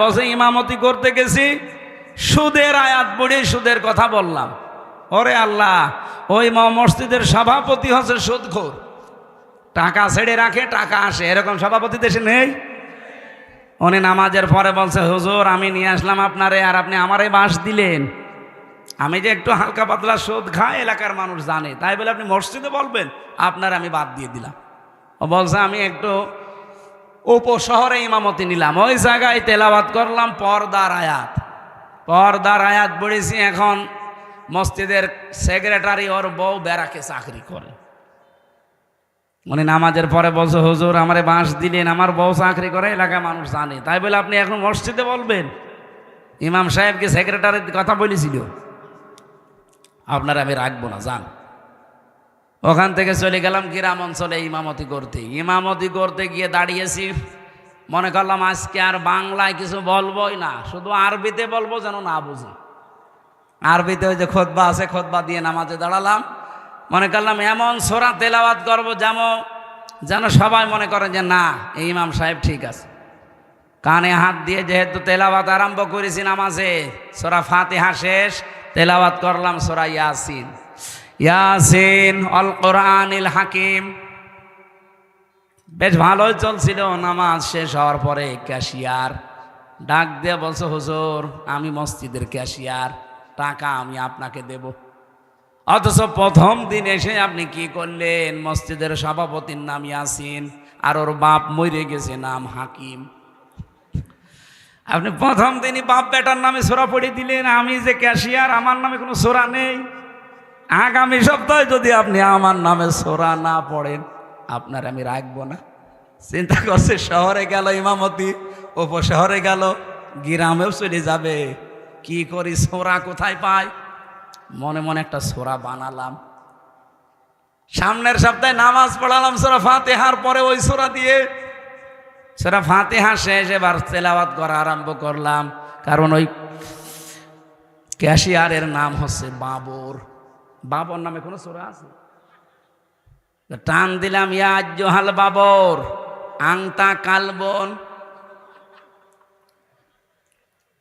বসে ইমামতি করতে গেছি, সুদের আয়াত পড়ে সুদের কথা বললাম। ওরে আল্লাহ, ওই মসজিদের সভাপতি হচ্ছে সুদখোর। টাকা ছেড়ে রাখে, টাকা আসে। এরকম সভাপতি দেশে নেই? উনি নামাজের পরে বলছে, হুজুর, আমি নিয়ে আসলাম আপনারে আর আপনি আমারে বাস দিলেন। আমি যে একটু হালকা পাতলা সুদ খাই, এলাকার মানুষ জানে। তাই বলে আপনি মসজিদে বলবেন, আপনার আমি বাদ দিয়ে দিলাম। ও বলছে, আমি একটু উপশহরে ইমামতি নিলাম। ওই জায়গায় তেলাওয়াত করলাম পর্দার আয়াত। পর্দার আয়াত পড়েছি এখন মসজিদের সেক্রেটারি ওর বউ ব্যারাকে চাকরি করে। উনি নামাজের পরে বলছে, হুজুর, আমারে বাঁশ দিলেন, আমার বউ চাকরি করে এলাকায় মানুষ জানে। তাই বলে আপনি এখন মসজিদে বলবেন? ইমাম সাহেবকে সেক্রেটারির কথা বলেছিল? আপনারা আমি রাখব না, যান। ওখান থেকে চলে গেলাম গ্রাম অঞ্চলে ইমামতি করতে। ইমামতি করতে গিয়ে দাঁড়িয়েছি। মনে করলাম আজকে আর বাংলায় কিছু বলবোই না, শুধু আরবিতে বলব যেন না বুঝি। আরবিতে ওই যে খোদবা আছে, খোদবা দিয়ে নামাজে দাঁড়ালাম। মনে করলাম এমন সোরা তেলাওয়াত করব যেমন যেন সবাই মনে করে যে না, এই ইমাম সাহেব ঠিক আছে। কানে হাত দিয়ে যেহেতু তেলাওয়াত আরম্ভ করেছি নামাজে, সোরা ফাতিহা শেষ, তেলাওয়াত করলাম সোরা ইয়াসিন। ইয়াসিন অল কোরআনিল হাকিম। বেশ ভালোই চলছিল, নামাজ শেষ হওয়ার পরে ক্যাশিয়ার। ডাক দিয়ে বলছে, হুজুর, আমি মসজিদের ক্যাশিয়ার, টাকা আমি আপনাকে দেব। অথচ প্রথম দিন এসে আপনি কি করলেন? মসজিদের সভাপতির নাম ইয়াসিন, আর ওর বাপ মরে গেছে, নাম হাকিম। আপনি প্রথম দিনই বাপ বেটার নামে সোরা পড়ে দিলেন, আমি যে ক্যাশিয়ার, আমার নামে কোনো সোরা নেই। আগামী সপ্তাহে যদি আপনি আমার নামে সোরা না পড়েন, আপনার আমি রাখব না। চিন্তা করছে, শহরে গেল ইমামতি, উপশহরে গেল, গ্রামেও চলে যাবে। কি করি, সোরা কোথায় পাই? মনে মনে একটা সোরা বানালাম। সামনের সপ্তাহে নামাজ পড়ালাম সোরা ফাতেহার পরে ওই সোরা দিয়ে। সেটা ফাতেহা শেষ, এবার তেলাওয়াত করা আরম্ভ করলাম। কারণ ওই ক্যাশিয়ারের নাম হচ্ছে বাবর। বাবর নামে কোনো সোরা আছে? টান দিলাম, ইয়া জোহাল বাবর, আংতা কালবন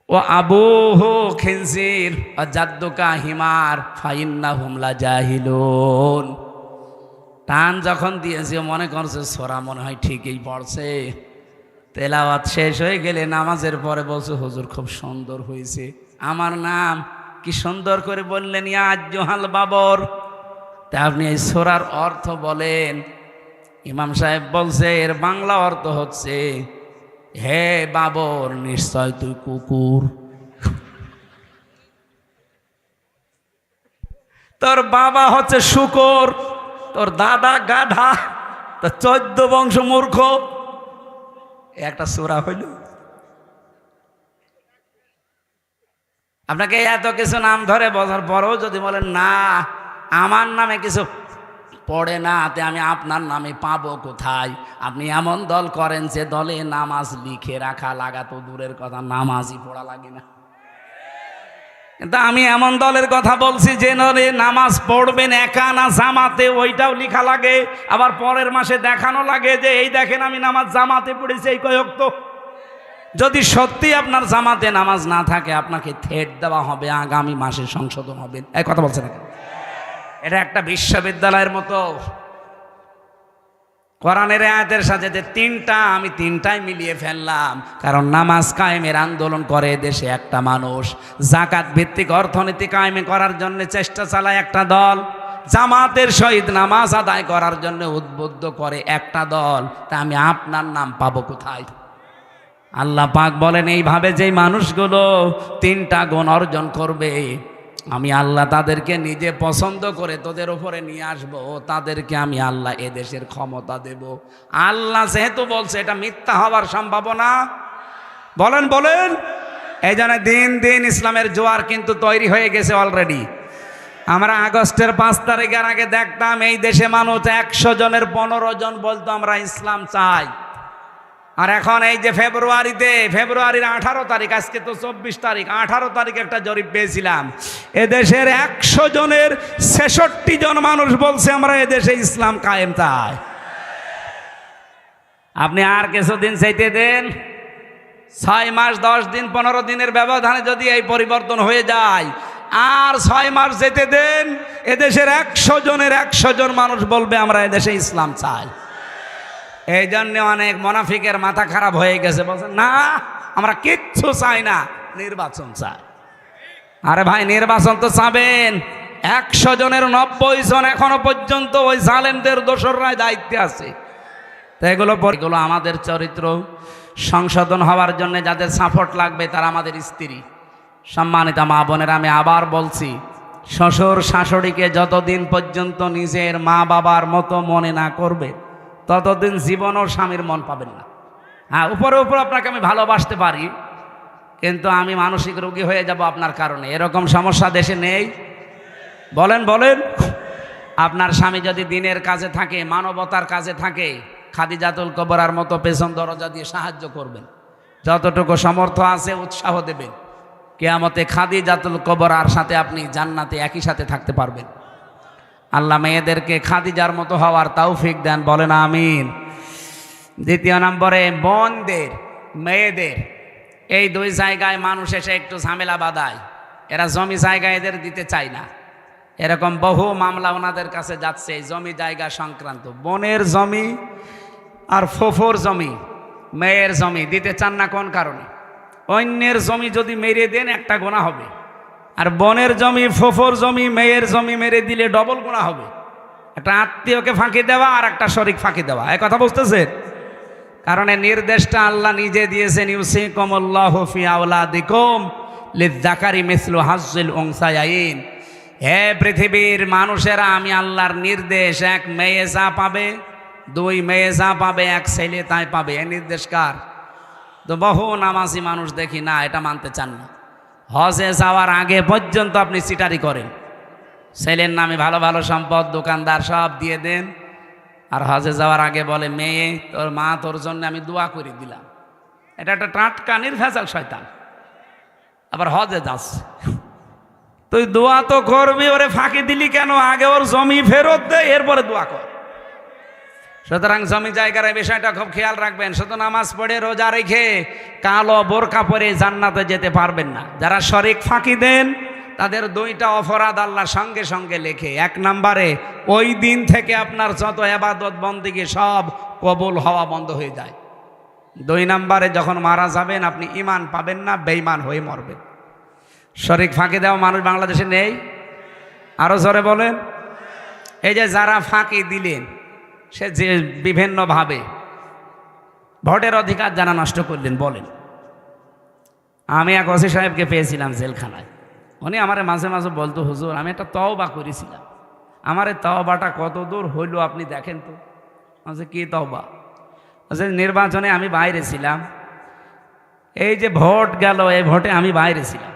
ও আবু হো খিনসির জাদ্দুকা হিমার ফাইন্না হুমলা জাহিলুন টান যখন দিয়েছে মনে করছে সোরা মনে হয় ঠিকই পড়ছে। তেলাওয়াত শেষ হয়ে গেলে নামাজের পরে বলছে, হুজুর খুব সুন্দর হয়েছে। আমার নাম কি সুন্দর করে বললেন ইয়াজ জোহাল বাবর। তা আপনি এই সোরার অর্থ বলেন। ইমাম সাহেব বলছে, এর বাংলা অর্থ হচ্ছে, হে বাবর, নিশ্চয় তুই কুকুর। তোর বাবা হচ্ছে শুকর, তোর দাদা গাধা, তোর চোদ্দ বংশ মূর্খ। একটা সোরা হইল। আপনাকে এত কিছু নাম ধরে বলার পরেও যদি বলেন, না, আমার নামে কিছু পড়ে না, তে আমি আপনার নামে পাবো কোথায়? আপনি এমন দল করেন যে দলে নামাজ লিখে রাখা লাগা তো দূরের কথা, নামাজই পড়া লাগে না। কিন্তু আমি এমন দলের কথা বলছি যে দলে নামাজ পড়বেন, একা না জামাতে, ওইটাও লেখা লাগে। আবার পরের মাসে দেখানো লাগে যে, এই দেখেন আমি নামাজ জামাতে পড়েছি, এই কয়েক তো যদি সত্যি আপনার জামাতে নামাজ না থাকে, আপনাকে থেট দেওয়া হবে, আগামী মাসে সংশোধন হবে। এই কথা বলছে না এটা একটা বিশ্ববিদ্যালয়ের মতো। কোরআনের আয়াতের সাথে যে তিনটা, আমি তিনটাই মিলিয়ে ফেললাম। কারণ নামাজ কায়েমের আন্দোলন করে দেশে একটা মানুষ। জাকাত ভিত্তিক অর্থনীতি কায়েমে করার জন্য চেষ্টা চালায় একটা দল। জামাতের সহিত নামাজ আদায় করার জন্য উদ্বুদ্ধ করে একটা দল। তা আমি আপনার নাম পাবো কোথায়? আল্লাহ পাক বলেন, এইভাবে যেই মানুষগুলো তিনটা গুণ অর্জন করবে, আমি আল্লাহ তাদেরকে নিজে পছন্দ করে তোদের ওপরে নিয়ে আসব, তাদেরকে আমি আল্লাহ এদেশের ক্ষমতা দেব। আল্লাহ যেহেতু বলছে, এটা মিথ্যা হওয়ার সম্ভাবনা। বলেন বলেন। এই জন্য দিন দিন ইসলামের জোয়ার কিন্তু তৈরি হয়ে গেছে অলরেডি আমরা আগস্টের পাঁচ তারিখের আগে দেখতাম, এই দেশে মানুষ একশো জনের পনেরো জন বলতো, আমরা ইসলাম চাই। আর এখন এই যে ফেব্রুয়ারিতে, ফেব্রুয়ারির আঠারো তারিখ, আজকে তো চব্বিশ তারিখ, আঠারো তারিখ একটা জরিপ পেয়েছিলাম। এদেশের একশো জনের ছেষট্টি জন মানুষ বলছে আমরা এদেশে ইসলাম কায়েম চাই আপনি আর কিছুদিন চাইতে দেন, ছয় মাস, দশ দিন, পনেরো দিনের ব্যবধানে যদি এই পরিবর্তন হয়ে যায়, আর ছয় মাস যেতে দেন, এদেশের একশো জনের একশো জন মানুষ বলবে আমরা এদেশে ইসলাম চাই। এই জন্য অনেক মোনাফিকের মাথা খারাপ হয়ে গেছে। বলছেন, না, আমরা কিচ্ছু চাই না, নির্বাচন চাই। আরে ভাই, নির্বাচন তো চাবেন। একশো জনের নব্বই জন এখনও পর্যন্ত ওই জালেমদের দোসররাই দায়িত্বে আছে। তো এগুলো এগুলো আমাদের চরিত্র। সংশোধন হওয়ার জন্য যাদের সাপোর্ট লাগবে, তারা আমাদের স্ত্রী। সম্মানিতা মা বোনের, আমি আবার বলছি, শ্বশুর শাশুড়িকে যতদিন পর্যন্ত নিজের মা বাবার মতো মনে না করবে ততদিন জীবন ও স্বামীর মন পাবেন না। হ্যাঁ উপরে উপর আপনাকে আমি ভালোবাসতে পারি, কিন্তু আমি মানসিক রোগী হয়ে যাব আপনার কারণে। এরকম সমস্যা দেশে নেই। বলেন বলেন। আপনার স্বামী যদি দিনের কাজে থাকে, মানবতার কাজে থাকে, খাদিজাতুল কবরার মতো পেছন দরজা দিয়ে সাহায্য করবেন। যতটুকু সমর্থ আছে, উৎসাহ দেবেন। কেয়ামতে খাদিজাতুল কবরার সাথে আপনি জান্নাতে একই সাথে থাকতে পারবেন। আল্লাহ মেয়েদেরকে খাদিজার মতো হওয়ার তৌফিক দেন, বলেন আমিন। দ্বিতীয় নম্বরে, বোনদের, মেয়েদের, এই দুই জায়গায় মানুষ এসে একটু ঝামেলা বাঁধায়। এরা জমি জায়গা এদের দিতে চায় না। এরকম বহু মামলা ওনাদের কাছে যাচ্ছে, এই জমি জায়গা সংক্রান্ত। বনের জমি আর ফোফোর জমি, মেয়ের জমি, দিতে চান না কোন কারণে? অন্যের জমি যদি মেরে দেন, একটা গোনা হবে। আর বনের জমি, ফোফোর জমি, মেয়ের জমি মেরে দিলে ডবল গোনা হবে। একটা আত্মীয়কে ফাঁকি দেওয়া আর একটা শরিক ফাঁকি দেওয়া। এই কথা বুঝতেছেন? কারণ এই নির্দেশটা আল্লাহ নিজে দিয়েছেন ইউসি কমল্লাহ ফি আউলাদিকুম লিদ্দাকারি মিসলু হাজ্জুল উনসায়াইন। হে পৃথিবীর মানুষেরা, আমি আল্লাহর নির্দেশ, এক মেয়ে যা পাবে, দুই মেয়ে যা পাবে, এক ছেলে তাই পাবে। এ নির্দেশ কার? তো বহু নামাজি মানুষ দেখি, না, এটা মানতে চান না। হজে যাওয়ার আগে পর্যন্ত আপনি চিটারি করেন। ছেলের নামে ভালো ভালো সম্পদ, দোকানদার সব দিয়ে দেন। আর হজে যাওয়ার আগে বলে, মেয়ে, তোর মা তোর জন্য আমি দোয়া করে দিলাম। এটা একটা টাটকা, নির্ভেজাল শয়তান। আবার হজে যাচ্ছে তুই দোয়া তো করবি, ওরে ফাঁকি দিলি কেন? আগে ওর জমি ফেরত দে, এরপরে দোয়া কর। সুতরাং জমি জায়গার এই বিষয়টা খুব খেয়াল রাখবেন। শুধু নামাজ পড়ে, রোজা রেখে কালো বোরকা পরে জান্নাতে যেতে পারবেন না। যারা শরিক ফাঁকি দেন, তাদের দুইটা অপরাধ আল্লাহ সঙ্গে সঙ্গে লেখে। এক নম্বরে, ওই দিন থেকে আপনার যত এবাদত বন্দিকে সব কবুল হওয়া বন্ধ হয়ে যায়। দুই নম্বরে, যখন মারা যাবেন, আপনি ইমান পাবেন না বেইমান হয়ে মরবেন। শরিক ফাঁকি দেওয়া মানুষ বাংলাদেশে নেই? আরও জোরে বলেন। এই যে যারা ফাঁকি দিলেন সে যে বিভিন্নভাবে ভোটের অধিকার যারা নষ্ট করলেন, বলেন। আমি এক ওসি সাহেবকে পেয়েছিলাম জেলখানায়। উনি আমার মাঝে মাঝে বলতো, হুজুর, আমি একটা তওবা করেছিলাম। আমার এই তওবাটা কত দূর হইল আপনি দেখেন তো? বলছে, কি তওবা? বলছে, নির্বাচনে আমি বাইরে ছিলাম। এই যে ভোট গেল, এই ভোটে আমি বাইরে ছিলাম।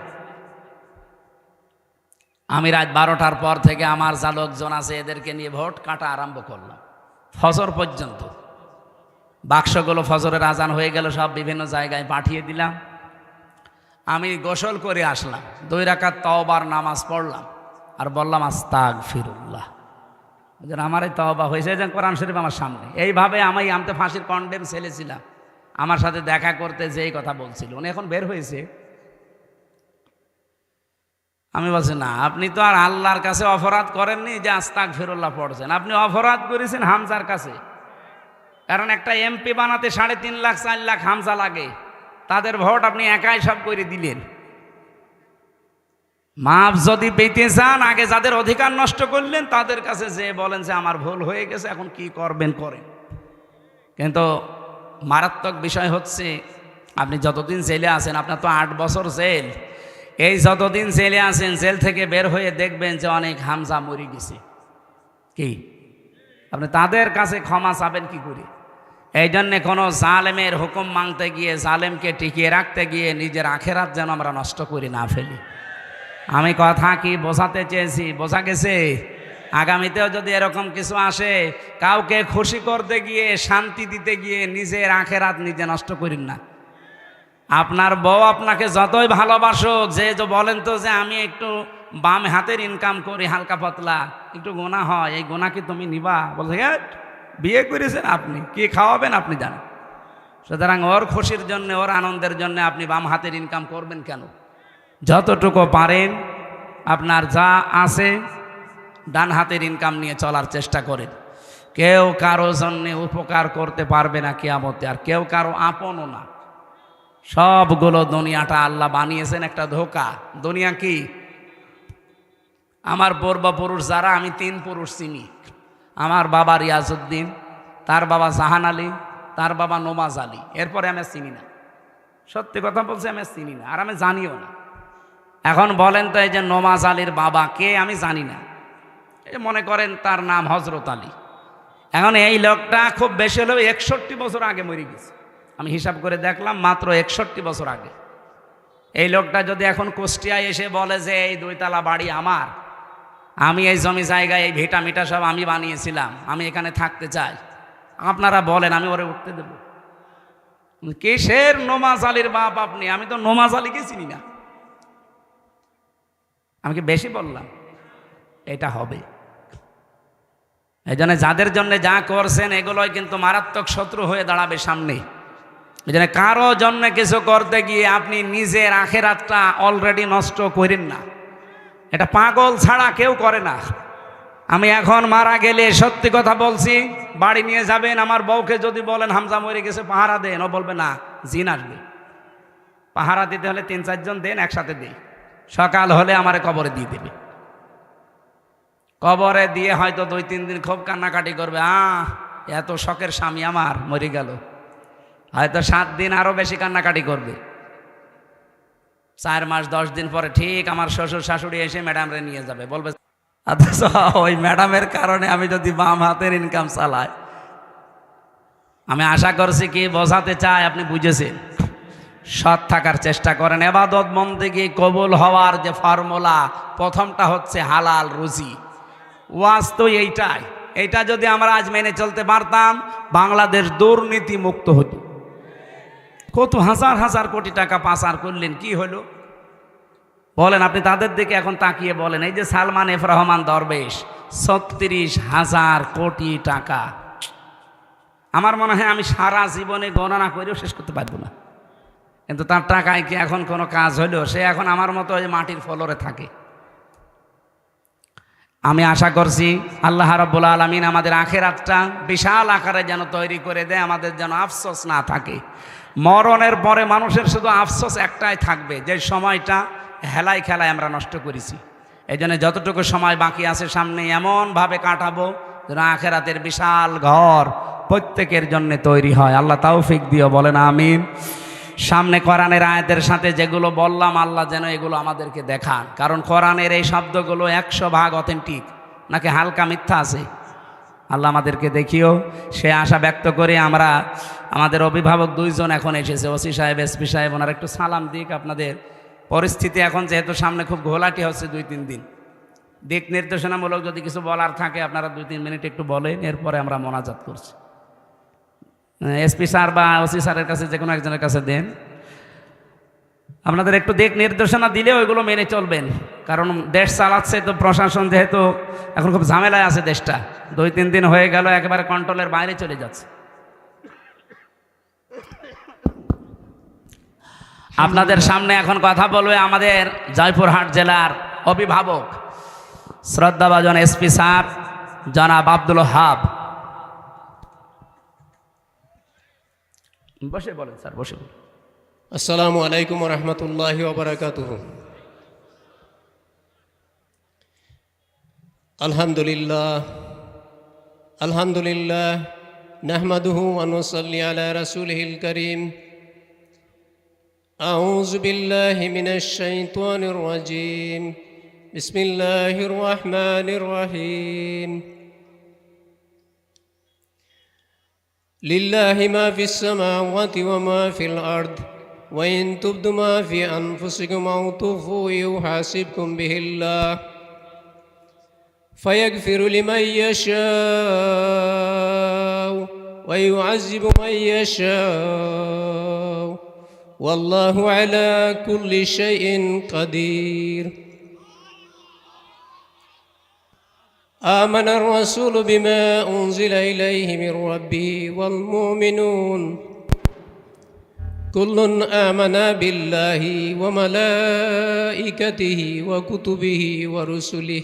আমি রাত বারোটার পর থেকে আমার যা লোকজন আছে, এদেরকে নিয়ে ভোট কাটা আরম্ভ করলাম। ফজর পর্যন্ত। বাক্সগুলো ফজরের আজান হয়ে গেল, সব বিভিন্ন জায়গায় পাঠিয়ে দিলাম। আমি গোসল করে আসলাম, দুই রাকাত তওবার নামাজ পড়লাম আর বললাম আস্তাক ফিরুল্লাহ যেন আমার এই তওবা হয়েছে যে কোরআন শরীফ আমার সামনে। এইভাবে আমি আমতে ফাঁসির কন্ডেম ছেলেছিলাম আমার সাথে দেখা করতে যেই কথা বলছিল, উনি এখন বের হয়েছে। আমি বলছি, না, আপনি তো আর আল্লাহর কাছে অপরাধ করেননি যে আস্তাক ফিরুল্লাহ পড়ছেন। আপনি অপরাধ করেছেন হামজার কাছে। কারণ একটা এমপি বানাতে সাড়ে তিন লাখ, চার লাখ হামজা লাগে। তাদের ভোট আপনি একাই সব করে দিলেন। মাপ যদি পেতে চান, আগে যাদের অধিকার নষ্ট করলেন, তাদের কাছে যে বলেন যে, আমার ভুল হয়ে গেছে, এখন কি করবেন, করেন। কিন্তু মারাত্মক বিষয় হচ্ছে, আপনি যতদিন জেলে আছেন, আপনার তো আট বছর জেল। এই যতদিন জেলে আছেন, জেল থেকে বের হয়ে দেখবেন যে অনেক হামজা মরে গেছে। কি? আপনি তাদের কাছে ক্ষমা চাবেন কি করে? এই জন্যে কোনো জালেমের হুকুম মানতে গিয়ে, জালেমকে টিকিয়ে রাখতে গিয়ে নিজের আখেরাত যেন আমরা নষ্ট করি না ফেলি। আমি কথা কি বোঝাতে চেয়েছি? বোঝা গেছে? আগামীতেও যদি এরকম কিছু আসে, কাউকে খুশি করতে গিয়ে, শান্তি দিতে গিয়ে নিজের আখেরাত নিজে নষ্ট করিন না। আপনার বউ আপনাকে যতই ভালোবাসুক যে বলেন তো যে আমি একটু বাম হাতের ইনকাম করি হালকা পাতলা একটু গোনা হয় এই গোনা কি তুমি নিবা? বলছে "হ্যাট, বিয়ে করেছেন আপনি কি খাওয়াবেন আপনি জানেন। সুতরাং ওর খুশির জন্য ওর আনন্দের জন্য আপনি বাম হাতের ইনকাম করবেন কেন? যতটুকু পারেন আপনার যা আছে ডান হাতের ইনকাম নিয়ে চলার চেষ্টা করেন। কেউ কারও জন্য উপকার করতে পারবে না কেয়ামতে আর কেউ কারও আপনও না। সবগুলো দুনিয়াটা আল্লাহ বানিয়েছেন একটা ধোকা। দুনিয়া কি? আমার পূর্বপুরুষ যারা, আমি তিন পুরুষ চিনি। আমার বাবা রিয়াজউদ্দিন, তার বাবা জাহান আলী, তার বাবা নোমাজ আলী। এরপরে আমি চিনি না। সত্যি কথা বলছি, আমি চিনি না, আর আমি জানিও না। এখন বলেন তো এই যে নোমাজ আলীর বাবা, কে আমি জানি না। এই মনে করেন তার নাম হজরত আলী। এখন এই লোকটা খুব বেশি হলেও একষট্টি বছর আগে মরে গেছে। আমি হিসাব করে দেখলাম মাত্র একষট্টি বছর আগে। এই লোকটা যদি এখন কুষ্টিয়ায় এসে বলে যে, এই দুইতলা বাড়ি আমার, আমি এই জমি জায়গায় এই ভিটা মিটা সব আমি বানিয়েছিলাম, আমি এখানে থাকতে চাই। আপনারা বলেন, আমি ওরে উঠতে দেব। কিসের নোমাজ আলীর বাপ আপনি? আমি তো নোমাজ আলীকে চিনি না। আমি কি বেশি বললাম? এটা হবে। এই জন্য যাদের জন্য যা করছেন, এগুলোই কিন্তু মারাত্মক শত্রু হয়ে দাঁড়াবে সামনে। জন্য কারও জন্য কিছু করতে গিয়ে আপনি নিজের আখেরাতটা অলরেডি নষ্ট করেন না। এটা পাগল ছাড়া কেউ করে না। আমি এখন মারা গেলে সত্যি কথা বলছি, বাড়ি নিয়ে যাবেন, আমার বউকে যদি বলেন, হামজা মরে গেছে, পাহারা দেন। ও বলবে, না, জিন আসবে। পাহারা দিতে হলে তিন চারজন দেন, একসাথে দিই। সকাল হলে আমারে কবরে দিয়ে দেবে। কবরে দিয়ে হয়তো দুই তিন দিন খুব কান্নাকাটি করবে, আহ, এত শখের স্বামী আমার, মরে গেল। হয়তো সাত দিন আরও বেশি কান্নাকাটি করবে। চার মাস, দশ দিন পরে ঠিক আমার শ্বশুর শাশুড়ি এসে ম্যাডামরে নিয়ে যাবে, বলবে অথচ ওই ম্যাডামের কারণে আমি যদি বাম হাতের ইনকাম চালাই। আমি আশা করছি কি বোঝাতে চাই, আপনি বুঝেছেন? সৎ থাকার চেষ্টা করেন। এবাদত বন্দেগি কবুল হওয়ার যে ফর্মুলা, প্রথমটা হচ্ছে হালাল রুজি। ওয়াজ তো এইটাই। এইটা যদি আমরা আজ মেনে চলতে পারতাম, বাংলাদেশ দুর্নীতি মুক্ত হতো। কত হাজার হাজার কোটি টাকা পাচার করলেন, কি হলো? বলেন, আপনি তাদের দিকে এখন তাকিয়ে বলেন, এই যে সালমান এফ রহমান দরবেশ, ছত্রিশ হাজার কোটি টাকা। আমার মনে হয় আমি সারা জীবনে গণনা করেও শেষ করতে পারব না। কিন্তু তার টাকায় কি এখন কোনো কাজ হলো? সে এখন আমার মতো ওই মাটির ফলরে থাকে। আমি আশা করছি আল্লাহ রব্বুল আলমিন আমাদের আখেরাতটা বিশাল আকারে যেন তৈরি করে দেয়, আমাদের যেন আফসোস না থাকে। মরণের পরে মানুষের শুধু আফসোস একটাই থাকবে, যে সময়টা হেলাই খেলায় আমরা নষ্ট করেছি। এই জন্য যতটুকু সময় বাকি আছে সামনে এমনভাবে কাটাবো যেন আখেরাতের বিশাল ঘর প্রত্যেকের জন্য তৈরি হয়। আল্লাহ তাওফিক দিও, বলেন আমিন। সামনে কোরআনের আয়াতের সাথে যেগুলো বললাম, আল্লাহ যেন এগুলো আমাদেরকে দেখান। কারণ কোরআনের এই শব্দগুলো একশো ভাগ অথেন্টিক নাকি হালকা মিথ্যা আছে? আল্লাহ আমাদেরকে দেখিও, সে আশা ব্যক্ত করে আমরা, আমাদের অভিভাবক দুইজন এখন এসেছে, ওসি সাহেব এসপি সাহেব, ওনার একটু সালাম দিক আপনাদের। পরিস্থিতি এখন যেহেতু সামনে খুব ঘোলাটি হচ্ছে দুই, তিন দিন। দিক নির্দেশনামূলক যদি কিছু বলার থাকে, আপনারা দুই, তিন মিনিট একটু বলেন, এরপরে আমরা মনাজাত করছি। এসপি স্যার বা ওসি স্যারের কাছে যে কোনো একজনের কাছে দেন। আপনাদের একটু দিক নির্দেশনা দিলে ওইগুলো মেনে চলবেন। কারণ দেশ চালাচ্ছে তো প্রশাসন যেহেতু এখন খুব ঝামেলায় আছে দেশটা। দুই, তিন দিন হয়ে গেল, একেবারে কন্ট্রোলের বাইরে চলে যাচ্ছে। আপনাদের সামনে এখন কথা বলবে আমাদের জয়পুরহাট জেলার অভিভাবক, শ্রদ্ধাভাজন এসপি স্যার, জনাব আব্দুল হাব। বসে বলেন স্যার, বসে বলেন। আসসালামু আলাইকুম রহমতুল্লাহ الحمد لله الحمد لله نحمده ونصلي على رسوله الكريم. أعوذ بالله من الشيطان الرجيم. بسم الله الرحمن الرحيم. لله ما في السماوات وما في الأرض وإن تبدوا ما في أنفسكم أو تخفوا يحاسبكم به الله. فيغفر لمن يشاء ويعذب من يشاء والله على كل شيء قدير. آمن الرسول بما أنزل إليه من ربه والمؤمنون. كل آمن بالله وملائكته وكتبه ورسله.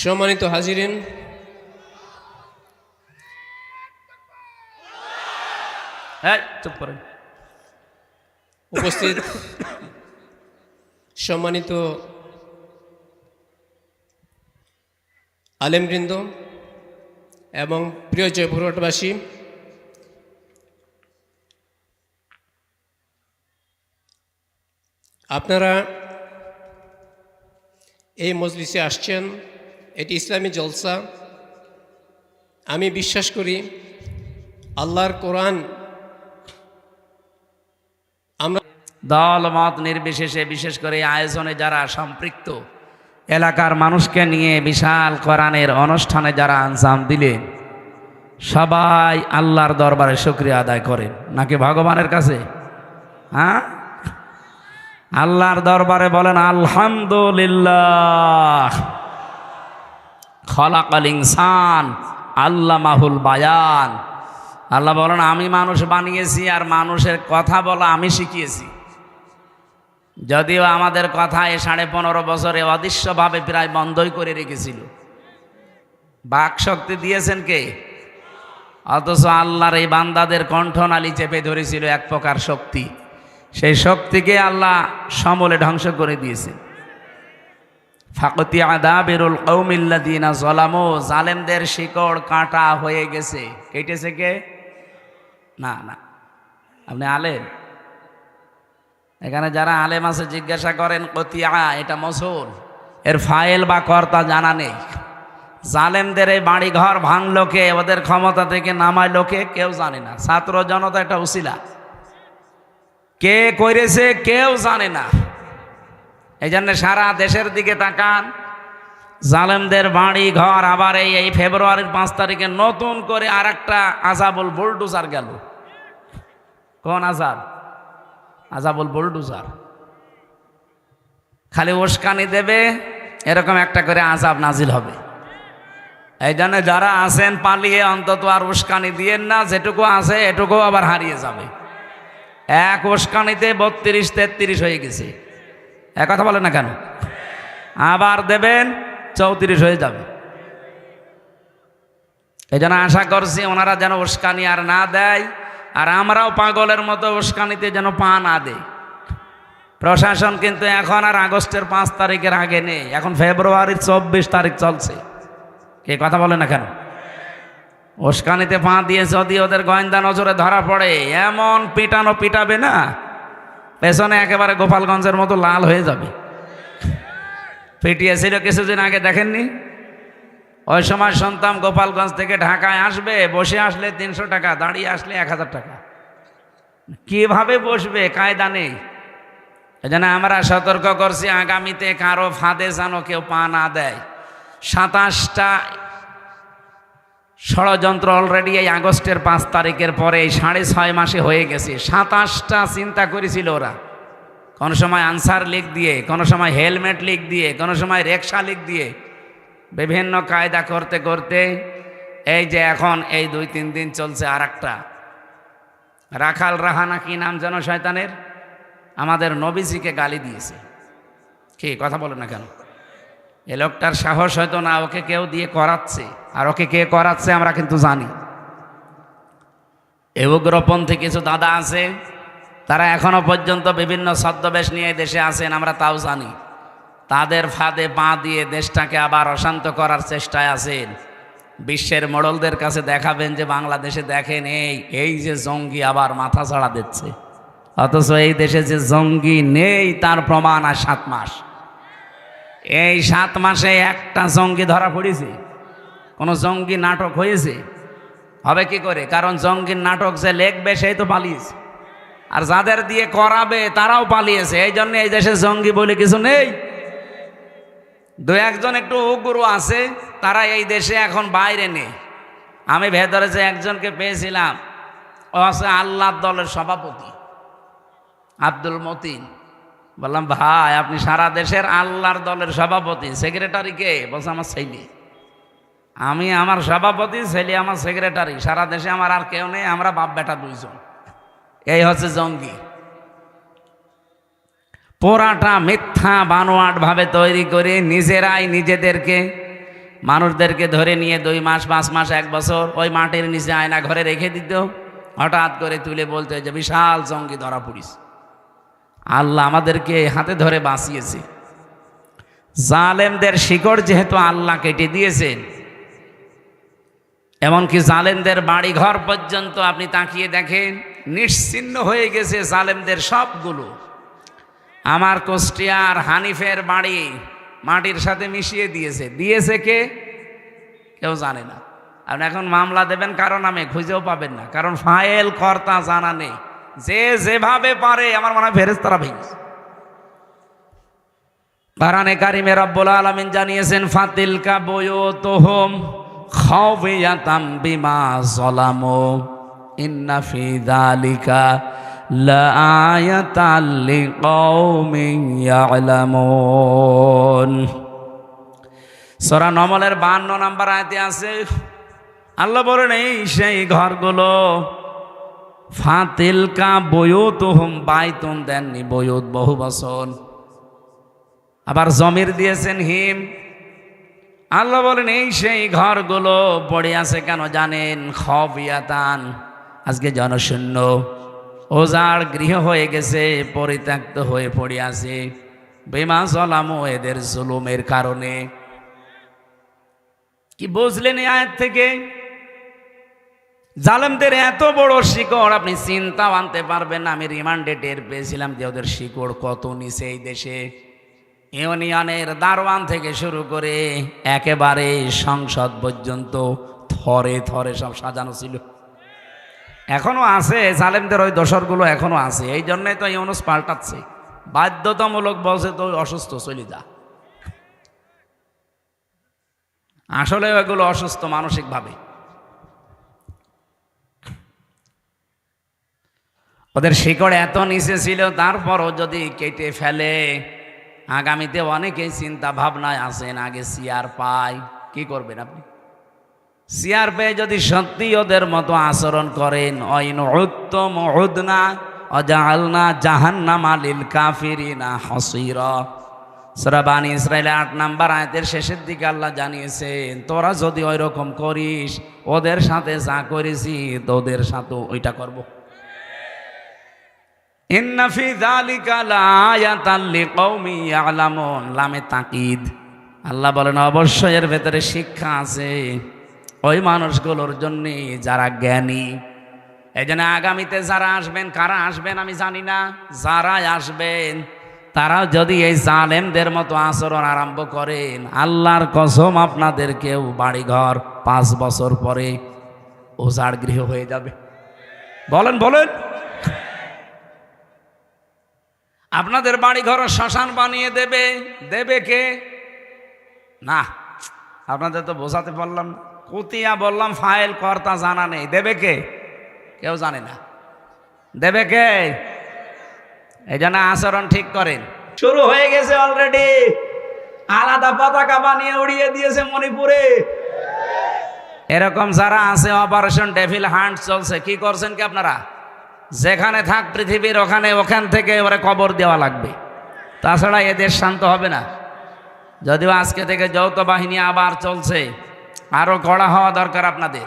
সম্মানিত হাজিরিন হ্যাঁ চুপ করেন। উপস্থিত সম্মানিত আলেমবৃন্দ এবং প্রিয় জয়পুরহাটবাসী আপনারা এই মজলিসে আসছেন এটি ইসলামী জলসা। আমি বিশ্বাস করি আল্লাহর কোরআন আমরা দল মত নির্বিশেষে, বিশেষ করে আয়োজনে যারা সম্পৃক্ত, এলাকার মানুষকে নিয়ে বিশাল কোরআনের অনুষ্ঠানে যারা আঞ্জাম দিলেন সবাই আল্লাহর দরবারে শুক্রিয়া আদায় করেন নাকি ভগবানের কাছে? হ্যাঁ? আল্লাহর দরবারে বলেন, আলহামদুলিল্লাহ। খলাকাল ইনসান আল্লাহ মাহুল বায়ান। আল্লাহ বলেন, আমি মানুষ বানিয়েছি আর মানুষের কথা বলা আমি শিখিয়েছি। যদিও আমাদের কথা এ সাড়ে পনেরো বছরে অদৃশ্যভাবে প্রায় বন্ধই করে রেখেছিল। বাক শক্তি দিয়েছেন কে? অথচ আল্লাহর এই বান্দাদের কণ্ঠনালী চেপে ধরেছিল এক প্রকার শক্তি। সেই শক্তিকে আল্লাহ সমলে ধ্বংস করে দিয়েছেন ফাকতি আদা বেরুল কৌমিল্লাদিনা জলামো জালেমদের শিকড় কাঁটা হয়ে গেছে। কেটেছে কে? না না। আপনি আলেম? এখানে যারা আলেম আছে, জিজ্ঞাসা করেন, কতিয়া? এটা মসুল এর ফাইল বা কর্তা জানা নেই। জালেমদের এই বাড়ি ঘর ভাঙলো কে? ওদের ক্ষমতা থেকে নামাইলো কে? কেউ জানে না। ছাত্র জনতা একটা উসিলা। কে করেছে কেউ জানে না। এই জন্য সারা দেশের দিকে তাকান। জালেমদের বাড়ি ঘর আবার এই এই ফেব্রুয়ারির পাঁচ তারিখে নতুন করে আর একটা আজাবুল বুলডুজার গেল। কোন আজাব? আজাবুল বুলডুজার। খালি উস্কানি দেবে, এরকম একটা করে আজাব নাজিল হবে। এই জন্য যারা আছেন, পালিয়ে অন্তত আর উস্কানি দিয়েন না, যেটুকু আছে এটুকু আবার হারিয়ে যাবে। এক উস্কানিতে বত্রিশ তেত্রিশ হয়ে গেছে। এক কথা বলে না কেন? আবার দেবেন, চৌত্রিশ হয়ে যাবে। এই জন্য আশা করছি ওনারা যেন উস্কানি আর না দেয়, আর আমরাও পাগলের মতো উস্কানিতে যেন পা না দেয় প্রশাসন কিন্তু এখন আর আগস্টের পাঁচ তারিখের আগে নেই, এখন ফেব্রুয়ারির চব্বিশ তারিখ চলছে। কে কথা বলে না কেন? উস্কানিতে পা দিয়ে যদি ওদের গোয়েন্দা নজরে ধরা পড়ে, এমন পিটানো পিটাবে না। পেছনে একেবারে গোপালগঞ্জের মতো লাল হয়ে যাবে। পিটিয়েছিল কিছুদিন আগে, দেখেননি? ওই সময় শুনতাম গোপালগঞ্জ থেকে ঢাকায় আসবে, বসে আসলে তিনশো টাকা, দাঁড়িয়ে আসলে এক হাজার টাকা। কীভাবে বসবে? কায়দা নেই। এজন্য আমরা সতর্ক করছি, আগামীতে কারও ফাঁদে যেন কেউ পা না দেয়। সাতাশটা ষড়যন্ত্র অলরেডি এই আগস্টের পাঁচ তারিখের পরে এই সাড়ে ছয় মাসে হয়ে গেছে। সাতাশটা চিন্তা করেছিল ওরা। কোনো সময় আনসার লিখ দিয়ে, কোনো সময় হেলমেট লিখ দিয়ে, কোনো সময় রেকশা লিখ দিয়ে, বিভিন্ন কায়দা করতে করতে এই যে এখন এই দুই তিন দিন চলছে আর একটা রাখাল রাহানা কি নাম যেন শয়তানের? আমাদের নবীজিকে গালি দিয়েছে। কি, কথা বলো না কেন? এ লোকটার সাহস হয়তো না, ওকে কেউ দিয়ে করাচ্ছে। আর ওকে কে করাচ্ছে আমরা কিন্তু জানি। এ উগ্রপন্থী কিছু দাদা আছে, তারা এখনও পর্যন্ত বিভিন্ন ছদ্মবেশ নিয়ে দেশে আছেন, আমরা তাও জানি। তাদের ফাঁদে পা দিয়ে দেশটাকে আবার অশান্ত করার চেষ্টায় আছেন। বিশ্বের মোড়লদের কাছে দেখাবেন যে বাংলাদেশে দেখেন, এই এই যে জঙ্গি আবার মাথা ছাড়া দিচ্ছে। অথচ এই দেশে যে জঙ্গি নেই, তার প্রমাণ আর সাত মাস। এই সাত মাসে একটা জঙ্গি ধরা পড়েছে। কোনো জঙ্গি নাটক হয়েছে? হবে কি করে? কারণ জঙ্গির নাটক যে লেখবে সেই তো পালিয়েছে। আর যাদের দিয়ে করাবে তারাও পালিয়েছে। এই জন্য এই দেশে জঙ্গি বলে কিছু নেই। দু একজন একটু উগ্র আছে, তারা এই দেশে এখন বাইরে নেই। আমি ভেতরে যে একজনকে পেয়েছিলাম, ও আছে আল্লাহ দলের সভাপতি, আব্দুল মতিন। বললাম, ভাই, আপনি সারা দেশের আল্লাহর দলের সভাপতি। সেক্রেটারি কে? বলছে, আমার ছেলে। আমি আমার সভাপতি, ছেলে আমার সেক্রেটারি সারা দেশে আমার আর কেউ নেই, আমরা বাপ বেটা দুইজন। এই হচ্ছে জঙ্গি। পোড়াটা মিথ্যা বানোয়াট ভাবে তৈরি করে নিজেরাই নিজেদেরকে, মানুষদেরকে ধরে নিয়ে দুই মাস, পাঁচ মাস, এক বছর ওই মাটির নিচে আয়না ঘরে রেখে দিত। হঠাৎ করে তুলে বলতে যে বিশাল জঙ্গি ধরা পড়িস আল্লাহ আমাদেরকে হাতে ধরে বাঁচিয়েছে। জালেমদের শিকড় যেহেতু আল্লাহ কেটে দিয়েছেন এমনকি জালেমদের বাড়ি ঘর পর্যন্ত আপনি তাকিয়ে দেখেন, নিশ্চিন্ন হয়ে গেছে জালেমদের সবগুলো। আমার কোষ্টিয়ার হানিফের বাড়ি মাটির সাথে মিশিয়ে দিয়েছে। দিয়েছে কে? কেউ জানে না। আপনি এখন মামলা দেবেন কারণ নামে, খুঁজেও পাবেন না। কারণ ফাইল কর্তা জানা নেই। যে যেভাবে পারে, আমার মনে হয় ফেরেস্তারা ভেঙেছে কারণে কারিমে রব্বুল আলমিন জানিয়েছেন, ফাতিলকা বয়োতহম খাওয়াতাম বিমা জলামো ইন্না ফি যালিকা লাআয়াতাল লিকাউমিন ইয়ালামুন। সূরা নমলের 52 নাম্বার আয়াতে আছে, আল্লাহ বলেন, এই সেই ঘরগুলো ফাতিলকা বয়োতহম বাইতুন দেননি বয়ুত বহু বছর। আবার জমির দিয়েছেন হিম। আল্লাহ বলেন, এই সেই ঘরগুলো পড়ে আছে কেন জানেন? খবিয়াতান, আজকে জনশূন্য। ওজাড় গৃহ হয়ে গেছে, পরিত্যক্ত হয়ে পড়ে আছে। বেমা জলামো এদের জুলুমের কারণে। কি বুঝলেন আয়াত থেকে? জালেমদের এত বড় শিকড়, আপনি চিন্তাও আনতে পারবেন না। আমি রিমান্ডে টের পেয়েছিলাম যে ওদের শিকড় কত নিচে এই দেশে। ইউনিয়নের দারোয়ান থেকে শুরু করে একেবারে সংসদ পর্যন্ত থরে থরে সব সাজানো ছিল। এখনও আছে, জালেমদের ওই দোসরগুলো এখনও আছে। এই জন্যই তো ইউনুস পাল্টাচ্ছে। বাধ্যতামূলক বলছে তো অসুস্থ, চলে যা। আসলে এগুলো অসুস্থ মানসিকভাবে। ওদের শিকড় এত নিচে ছিল, তারপরও যদি কেটে ফেলে, আগামীতে অনেকেই চিন্তা ভাবনায় আসেন আগে সিয়ার পাই কি করবেন আপনি? সিয়ার পেয়ে যদি সত্যি ওদের মতো আচরণ করেন অইন উত্তম উদনা অজালনা জাহান্নাম আলিল কাফিরিনা হসির। সরাবানি ইসরায়েলের আট নাম্বার আয়তের শেষের দিকে আল্লাহ জানিয়েছেন, তোরা যদি ওই রকম করিস, ওদের সাথে যা করেছি, তোদের সাথে ওইটা করব। তাকিদ। আল্লাহ বলেন, অবশ্যই এর ভেতরে শিক্ষা আছে ওই মানুষগুলোর জন্য যারা জ্ঞানী। এই জন্য আগামীতে যারা আসবেন, কারা আসবেন আমি জানি না, যারাই আসবেন তারা যদি এই জালেমদের মতো আচরণ আরম্ভ করেন, আল্লাহর কসম আপনাদের আপনাদেরকেও বাড়িঘর পাঁচ বছর পরে ওজাড় গৃহ হয়ে যাবে। বলেন বলেন। আপনাদের বাড়ি ঘর শ্মশান বানিয়ে দেবে। দেবে কে? না, আপনাদের তো বোঝাতে পারলাম কুতিয়া বললাম, ফাইল কর্তা জানা নেই। দেবে কে? কেউ জানে না। দেবে কে? এই জন্য আচরণ ঠিক করেন। শুরু হয়ে গেছে অলরেডি আলাদা পতাকা বানিয়ে উড়িয়ে দিয়েছে মণিপুরে। এরকম যারা আছে অপারেশন ডেভিল হান্ট চলছে। কি করছেন কি আপনারা? যেখানে থাক পৃথিবীর ওখানে, ওখান থেকে এবারে কবর দেওয়া লাগবে। তাছাড়া এদের শান্ত হবে না। যদিও আজকে থেকে যৌথ বাহিনী আবার চলছে আরও কড়া হওয়া দরকার আপনাদের।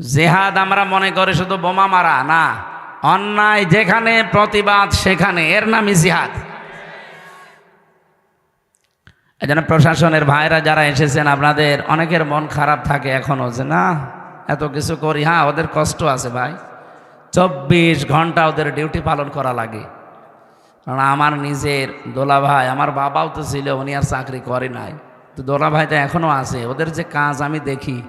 জেহাদ আমরা মনে করি শুধু বোমা মারা, না। অন্যায় যেখানে, প্রতিবাদ সেখানে। এর নামই জিহাদ। এই জন্য প্রশাসনের ভাইরা যারা এসেছেন, আপনাদের অনেকের মন খারাপ থাকে এখনও যে, না এত কিছু করি হ্যাঁ ওদের কষ্ট আছে ভাই। চব্বিশ ঘণ্টা ওদের ডিউটি পালন করা লাগে। কারণ আমার নিজের দোলা ভাই আমার বাবাও তো ছিল, উনি আর চাকরি করে নাই। তো দোলা ভাই তো এখনও আছে, ওদের যে কাজ আমি দেখি